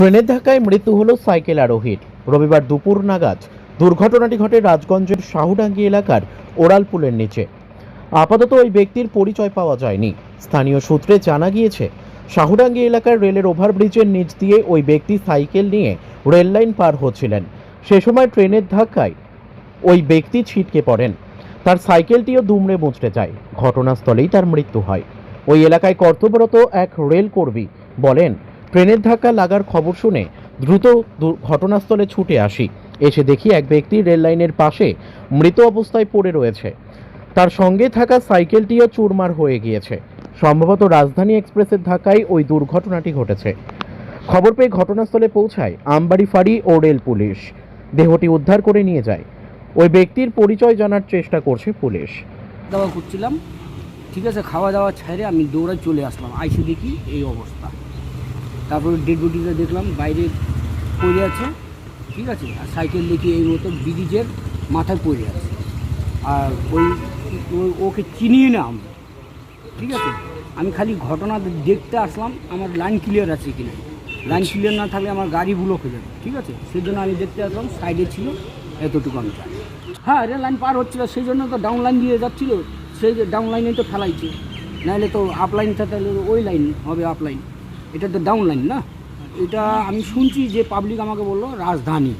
ট্রেনের ধাক্কায় মৃত্যু হলো সাইকেল আরোহীর। রবিবার দুপুর নাগাদ দুর্ঘটনাটি ঘটে রাজগঞ্জের শাহুডাঙ্গি এলাকার ওরালপুলের নিচে। আপাতত ওই ব্যক্তির পরিচয় পাওয়া যায়নি। স্থানীয় সূত্রে জানা গিয়েছে, শাহুডাঙ্গি এলাকার রেলের ওভারব্রিজের নিচ দিয়ে ওই ব্যক্তি সাইকেল নিয়ে রেল লাইন পার হচ্ছিলেন। সে সময় ট্রেনের ধাক্কায় ওই ব্যক্তি ছিটকে পড়েন। তার সাইকেলটিও দুমড়ে মুচড়ে যায়। ঘটনাস্থলেই তার মৃত্যু হয়। ওই এলাকায় কর্তব্যরত এক রেল কর্মী বলেন ট্রেনের ধাক্কা লাগার খবর শুনে দ্রুত ঘটনাস্থলে ছুটে আসি। এসে দেখি এক ব্যক্তি রেল লাইনের পাশে মৃত অবস্থায় পড়ে রয়েছে। তার সঙ্গে থাকা সাইকেলটিও চুরমার হয়ে গিয়েছে। সম্ভবত রাজধানী এক্সপ্রেসের ধাক্কায় ওই দুর্ঘটনাটি ঘটেছে। খবর পেয়ে ঘটনাস্থলে পৌঁছায় আমবাড়ি ফাঁড়ি ও রেল পুলিশ। দেহটি উদ্ধার করে নিয়ে যায়। ওই ব্যক্তির পরিচয় জানার চেষ্টা করছে পুলিশ। দাওয়া করছিলাম। ঠিক আছে, খাওয়া দাওয়া ছেড়ে আমি দৌড়ায় চলে আসলাম। আইসে দেখি এই অবস্থা। তারপরে ডেড বডিটা দেখলাম বাইরে পড়ে আছে ঠিক আছে? আর সাইকেল দেখি এই মতো ব্রিজের মাথায় পড়ে আছে। আর ওই ওই- ওকে চিনিয়ে না আমি ঠিক আছে? আমি খালি ঘটনা দেখতে আসলাম আমার লাইন ক্লিয়ার আছে কিনা। লাইন ক্লিয়ার না থাকলে আমার গাড়ি ব্লক হয়ে যাবে ঠিক আছে? সেই জন্য আমি দেখতে আসলাম সাইডে ছিল এতটুকু আমি হ্যাঁ রেল লাইন পার হচ্ছিল সেই জন্য তো ডাউন লাইন দিয়ে যাচ্ছিল সেই যে ডাউন লাইনে তো ফেলাইছে। নাহলে তো আপ লাইন তাহলে ওই লাইন হবে আপ লাইন এটা তো ডাউন লাইন না। এটা আমি শুনছি যে পাবলিক আমাকে বলল রাজধানী।